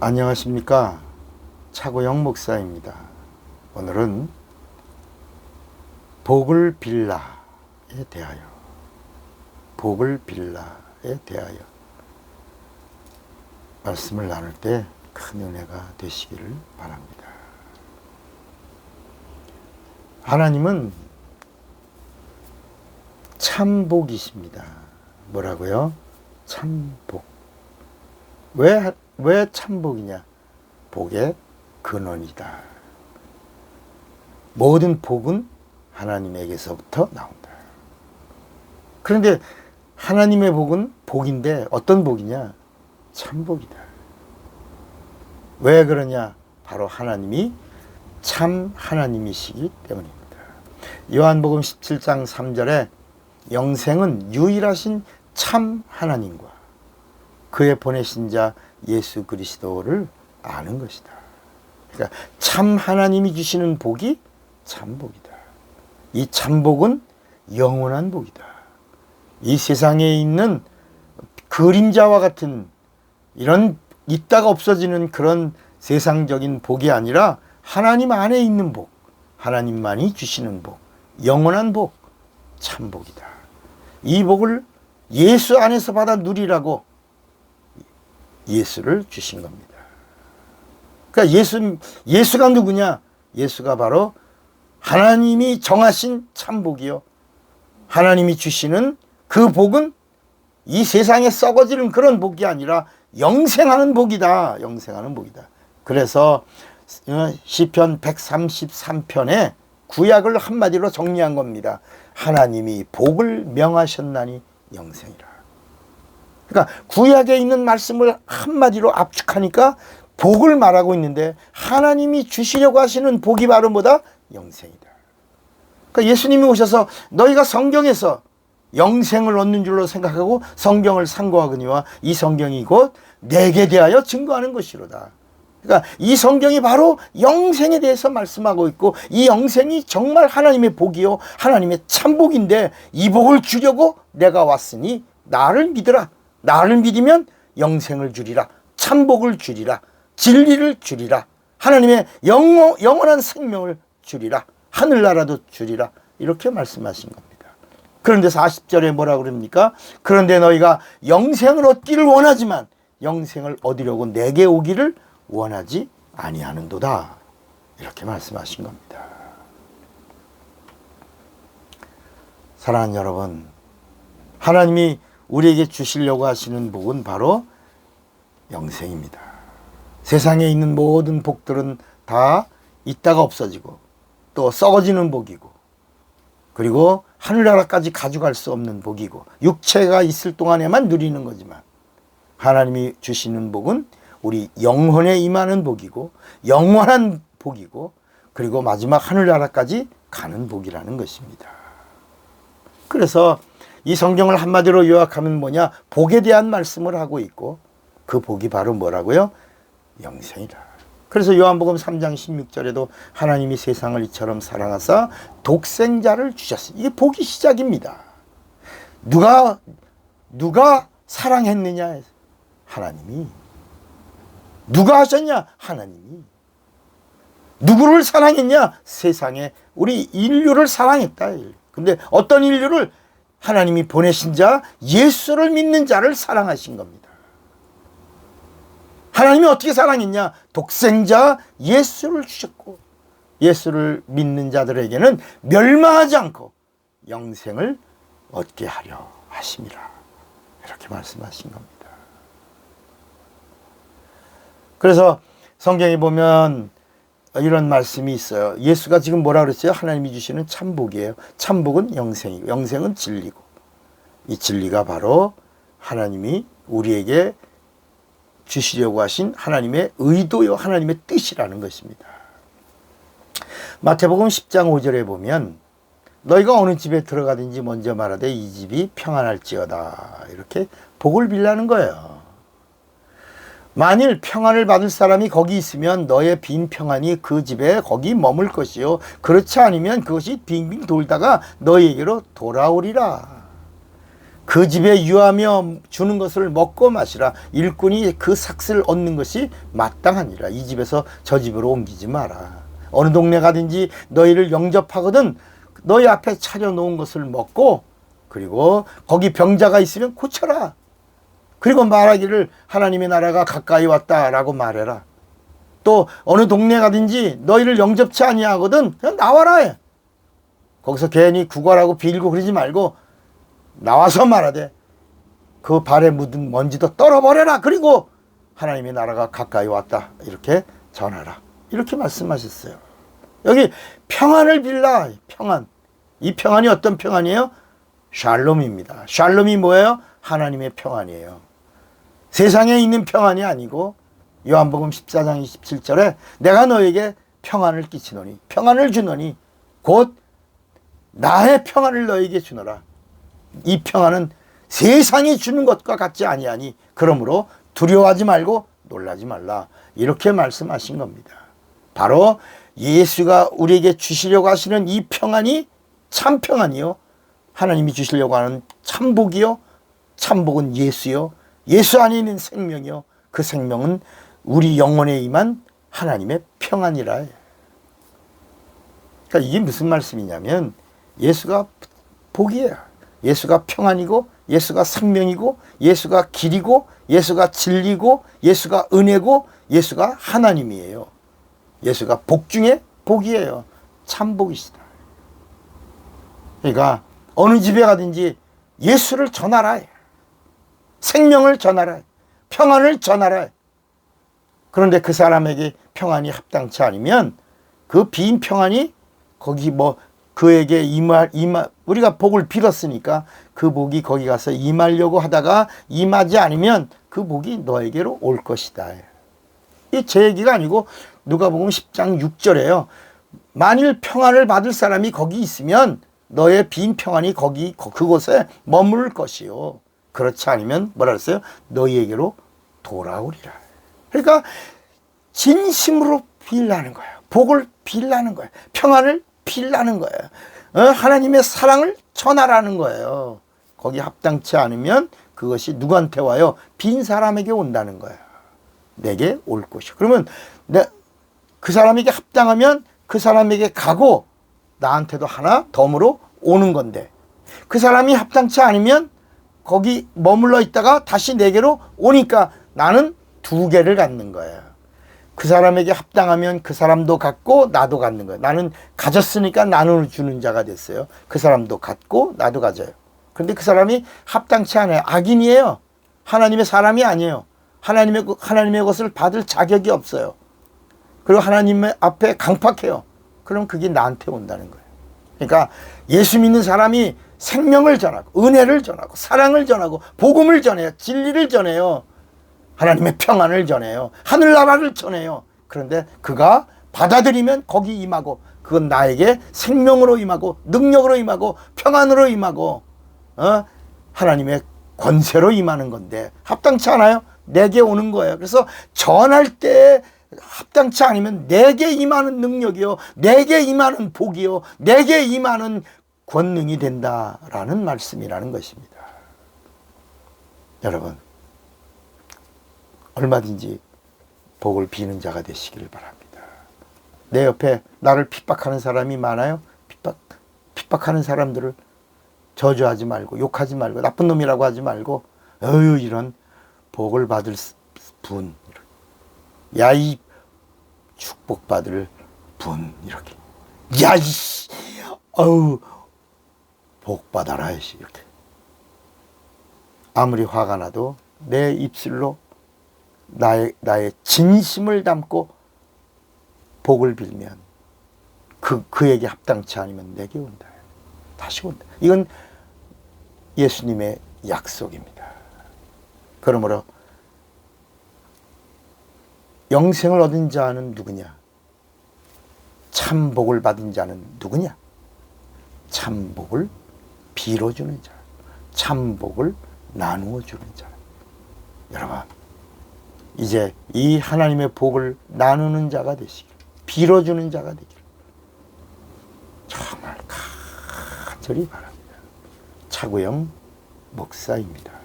안녕하십니까 차고영 목사입니다. 오늘은 복을 빌라에 대하여 복을 빌라에 대하여 말씀을 나눌 때 큰 은혜가 되시기를 바랍니다. 하나님은 참복이십니다. 뭐라고요? 참복. 왜, 왜 참복이냐? 복의 근원이다. 모든 복은 하나님에게서부터 나온다. 그런데 하나님의 복은 복인데 어떤 복이냐? 참복이다. 왜 그러냐? 바로 하나님이 참 하나님이시기 때문입니다. 요한복음 17장 3절에 영생은 유일하신 참 하나님과 그의 보내신 자 예수 그리스도를 아는 것이다. 그러니까 참 하나님이 주시는 복이 참 복이다. 이 참복은 영원한 복이다. 이 세상에 있는 그림자와 같은 이런 있다가 없어지는 그런 세상적인 복이 아니라 하나님 안에 있는 복, 하나님만이 주시는 복, 영원한 복, 참복이다. 이 복을 예수 안에서 받아 누리라고 예수를 주신 겁니다. 그러니까 예수, 예수가 누구냐? 예수가 바로 하나님이 정하신 참복이요. 하나님이 주시는 그 복은 이 세상에 썩어지는 그런 복이 아니라 영생하는 복이다. 영생하는 복이다. 그래서 어, 시편 133편에 구약을 한마디로 정리한 겁니다. 하나님이 복을 명하셨나니 영생이라. 그러니까 구약에 있는 말씀을 한마디로 압축하니까 복을 말하고 있는데 하나님이 주시려고 하시는 복이 바로 뭐다? 영생이다. 그러니까 예수님이 오셔서 너희가 성경에서 영생을 얻는 줄로 생각하고 성경을 상고하거니와 이 성경이 곧 내게 대하여 증거하는 것이로다. 그러니까 이 성경이 바로 영생에 대해서 말씀하고 있고 이 영생이 정말 하나님의 복이요 하나님의 참복인데 이 복을 주려고 내가 왔으니 나를 믿으라. 나를 믿으면 영생을 주리라. 참복을 주리라. 진리를 주리라. 하나님의 영어, 영원한 생명을 주리라. 하늘나라도 주리라. 이렇게 말씀하신 겁니다. 그런데 40절에 뭐라 그럽니까? 그런데 너희가 영생을 얻기를 원하지만 영생을 얻으려고 내게 오기를 원하지 아니하는도다. 이렇게 말씀하신 겁니다. 사랑하는 여러분, 하나님이 우리에게 주시려고 하시는 복은 바로 영생입니다. 세상에 있는 모든 복들은 다 있다가 없어지고 또 썩어지는 복이고 그리고 하늘나라까지 가져갈 수 없는 복이고 육체가 있을 동안에만 누리는 거지만 하나님이 주시는 복은 우리 영혼에 임하는 복이고 영원한 복이고 그리고 마지막 하늘나라까지 가는 복이라는 것입니다. 그래서 이 성경을 한마디로 요약하면 뭐냐? 복에 대한 말씀을 하고 있고 그 복이 바로 뭐라고요? 영생이다. 그래서 요한복음 3장 16절에도 하나님이 세상을 이처럼 사랑하사 독생자를 주셨습니다. 이게 복이 시작입니다. 누가 누가 사랑했느냐? 하나님이. 누가 하셨냐? 하나님이. 누구를 사랑했냐? 세상에 우리 인류를 사랑했다. 근데 어떤 인류를 하나님이 보내신 자 예수를 믿는 자를 사랑하신 겁니다. 하나님이 어떻게 사랑했냐? 독생자 예수를 주셨고 예수를 믿는 자들에게는 멸망하지 않고 영생을 얻게 하려 하심이라. 이렇게 말씀하신 겁니다. 그래서 성경에 보면 이런 말씀이 있어요. 예수가 지금 뭐라 그랬어요? 하나님이 주시는 참복이에요. 참복은 영생이고 영생은 진리고 이 진리가 바로 하나님이 우리에게 주시려고 하신 하나님의 의도요 하나님의 뜻이라는 것입니다. 마태복음 10장 5절에 보면 너희가 어느 집에 들어가든지 먼저 말하되 이 집이 평안할지어다 이렇게 복을 빌라는 거예요. 만일 평안을 받을 사람이 거기 있으면 너의 빈 평안이 그 집에 거기 머물 것이요. 그렇지 않으면 그것이 빙빙 돌다가 너에게로 돌아오리라. 그 집에 유하며 주는 것을 먹고 마시라 일꾼이 그 삭슬 얻는 것이 마땅하니라 이 집에서 저 집으로 옮기지 마라 어느 동네 가든지 너희를 영접하거든 너희 앞에 차려놓은 것을 먹고 그리고 거기 병자가 있으면 고쳐라 그리고 말하기를 하나님의 나라가 가까이 왔다라고 말해라 또 어느 동네 가든지 너희를 영접치 아니하거든 그냥 나와라 해. 거기서 괜히 구걸하고 빌고 그러지 말고 나와서 말하되 그 발에 묻은 먼지도 떨어버려라. 그리고 하나님의 나라가 가까이 왔다. 이렇게 전하라. 이렇게 말씀하셨어요. 여기 평안을 빌라. 평안. 이 평안이 어떤 평안이에요? 샬롬입니다. 샬롬이 뭐예요? 하나님의 평안이에요. 세상에 있는 평안이 아니고 요한복음 14장 27절에 내가 너에게 평안을 끼치노니 평안을 주노니 곧 나의 평안을 너에게 주노라. 이 평안은 세상이 주는 것과 같지 아니하니 그러므로 두려워하지 말고 놀라지 말라. 이렇게 말씀하신 겁니다. 바로 예수가 우리에게 주시려고 하시는 이 평안이 참 평안이요. 하나님이 주시려고 하는 참복이요. 참복은 예수요. 예수 안에 있는 생명이요. 그 생명은 우리 영혼에 임한 하나님의 평안이라. 그러니까 이게 무슨 말씀이냐면 예수가 복이에요. 예수가 평안이고 예수가 생명이고 예수가 길이고 예수가 진리고 예수가 은혜고 예수가 하나님이에요. 예수가 복 중에 복이에요. 참복이시다. 그러니까 어느 집에 가든지 예수를 전하라. 생명을 전하라. 평안을 전하라. 그런데 그 사람에게 평안이 합당치 않으면 그 빈 평안이 거기 뭐 그에게 임할 임하 우리가 복을 빌었으니까 그 복이 거기 가서 임하려고 하다가 임하지 않으면 그 복이 너에게로 올 것이다. 이 제 얘기가 아니고 누가복음 10장 6절에요. 만일 평안을 받을 사람이 거기 있으면 너의 빈 평안이 거기 그곳에 머무를 것이요. 그렇지 않으면 뭐라 그랬어요? 너희에게로 돌아오리라. 그러니까 진심으로 빌라는 거예요. 복을 빌라는 거예요. 평안을 빌라는 거예요. 어? 하나님의 사랑을 전하라는 거예요. 거기 합당치 않으면 그것이 누구한테 와요? 빈 사람에게 온다는 거예요. 내게 올 것이. 그러면 내, 그 사람에게 합당하면 그 사람에게 가고 나한테도 하나 덤으로 오는 건데 그 사람이 합당치 않으면 거기 머물러 있다가 다시 내게로 오니까 나는 두 개를 갖는 거예요. 그 사람에게 합당하면 그 사람도 갖고 나도 갖는 거예요. 나는 가졌으니까 나누어 주는 자가 됐어요. 그 사람도 갖고 나도 가져요. 그런데 그 사람이 합당치 않아요. 악인이에요. 하나님의 사람이 아니에요. 하나님의 하나님의 것을 받을 자격이 없어요. 그리고 하나님의 앞에 강팍해요. 그럼 그게 나한테 온다는 거예요. 그러니까 예수 믿는 사람이 생명을 전하고 은혜를 전하고 사랑을 전하고 복음을 전해요. 진리를 전해요. 하나님의 평안을 전해요. 하늘나라를 전해요. 그런데 그가 받아들이면 거기 임하고 그건 나에게 생명으로 임하고 능력으로 임하고 평안으로 임하고 어? 하나님의 권세로 임하는 건데 합당치 않아요? 내게 오는 거예요. 그래서 전할 때 합당치 않으면 내게 임하는 능력이요. 내게 임하는 복이요. 내게 임하는 권능이 된다라는 말씀이라는 것입니다. 여러분 얼마든지 복을 비는 자가 되시기를 바랍니다. 내 옆에 나를 핍박하는 사람이 많아요. 핍박, 핍박하는 사람들을 저주하지 말고 욕하지 말고 나쁜 놈이라고 하지 말고 어유 이런 복을 받을 분, 야 이 축복받을 분 이렇게 야 이 어우 복 받아라 이렇게 아무리 화가 나도 내 입술로 나의, 나의 진심을 담고 복을 빌면 그, 그에게 합당치 않으면 내게 온다. 다시 온다. 이건 예수님의 약속입니다. 그러므로 영생을 얻은 자는 누구냐? 참 복을 받은 자는 누구냐? 참 복을 빌어주는 자, 참 복을 나누어 주는 자. 여러분, 이제 이 하나님의 복을 나누는 자가 되시길, 빌어주는 자가 되길. 정말 간절히 바랍니다. 차구영 목사입니다.